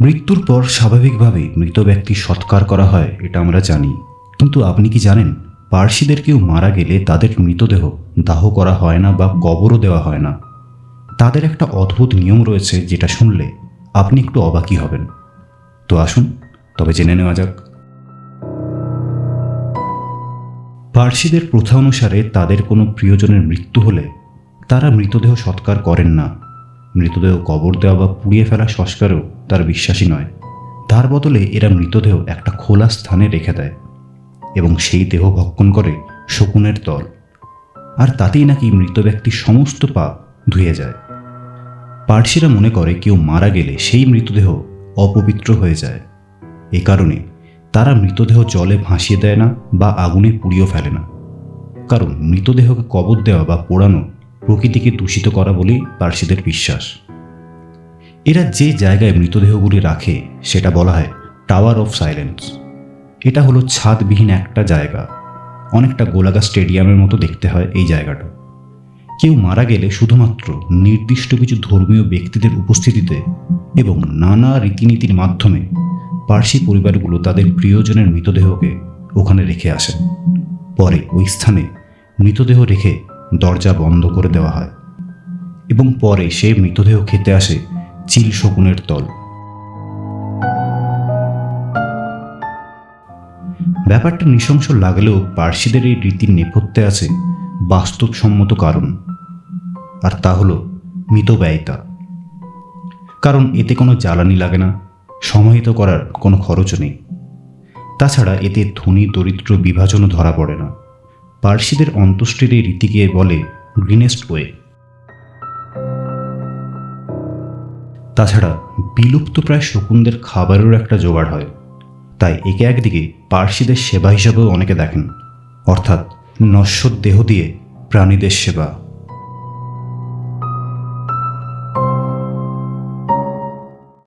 মৃত্যুর পর স্বাভাবিকভাবে মৃত ব্যক্তি সৎকার করা হয়, এটা আমরা জানি। কিন্তু আপনি কি জানেন, পার্সিদের কেউ মারা গেলে তাদের মৃতদেহ দাহ করা হয় না বা কবরও দেওয়া হয় না? তাদের একটা অদ্ভুত নিয়ম রয়েছে যেটা শুনলে আপনি একটু অবাকই হবেন। তো আসুন, তবে জেনে নেওয়া যাক। পার্সিদের প্রথা অনুসারে তাদের কোনো প্রিয়জনের মৃত্যু হলে তারা মৃতদেহ সৎকার করেন না। মৃতদেহ কবর দেওয়া বা পুড়িয়ে ফেলা সংস্কারও তার বিশ্বাসী নয়। তার বদলে এরা মৃতদেহ একটা খোলা স্থানে রেখে দেয় এবং সেই দেহ ভক্ষণ করে শকুনের দল আর তাতেই নাকি মৃত ব্যক্তির সমস্ত পা ধুয়ে যায়। পার্সিরা মনে করে কেউ মারা গেলে সেই মৃতদেহ অপবিত্র হয়ে যায়। এ কারণে তারা মৃতদেহ জলে ভাসিয়ে দেয় না বা আগুনে পুড়িয়েও ফেলে না। কারণ মৃতদেহকে কবর দেওয়া বা পোড়ানো প্রকৃতিকে দূষিত করা বলেই পার্সিদের বিশ্বাস। এরা যে জায়গায় মৃতদেহগুলি রাখে, সেটা বলা হয় টাওয়ার অফ সাইলেন্স এটা হলো ছাদবিহীন একটা জায়গা। অনেকটা গোলাগা স্টেডিয়ামের মতো দেখতে হয় এই জায়গাটা। কেউ মারা গেলে শুধুমাত্র নির্দিষ্ট কিছু ধর্মীয় ব্যক্তিদের উপস্থিতিতে এবং নানা রীতিনীতির মাধ্যমে পার্সি পরিবারগুলো তাদের প্রিয়জনের মৃতদেহকে ওখানে রেখে আসে। পরে ওই স্থানে মৃতদেহ রেখে দরজা বন্ধ করে দেওয়া হয়। এবং পরে সে মৃতদেহ খেতে আসে চিল শকুনের দল ব্যাপারটা নৃশংস লাগলেও পার্সিদের এই রীতির নেপথ্যে আছে বাস্তবসম্মত কারণ, আর তা হলো মিতব্যয়িতা কারণ এতে কোনো জ্বালানি লাগে না, সমাহিত করার কোনো খরচও নেই। তাছাড়া এতে ধনী দরিদ্র বিভাজনও ধরা পড়ে না। পার্সিদের অন্ত্যেষ্টির এই রীতিকে বলে গ্রিনেস্ট ওয়ে। তাছাড়া বিলুপ্ত প্রায় শকুনদের খাবারেরও একটা জোগাড় হয়। তাই একে একদিকে পার্সিদের সেবা হিসাবেও অনেকে দেখেন। অর্থাৎ নশ্বর দেহ দিয়ে প্রাণীদের সেবা।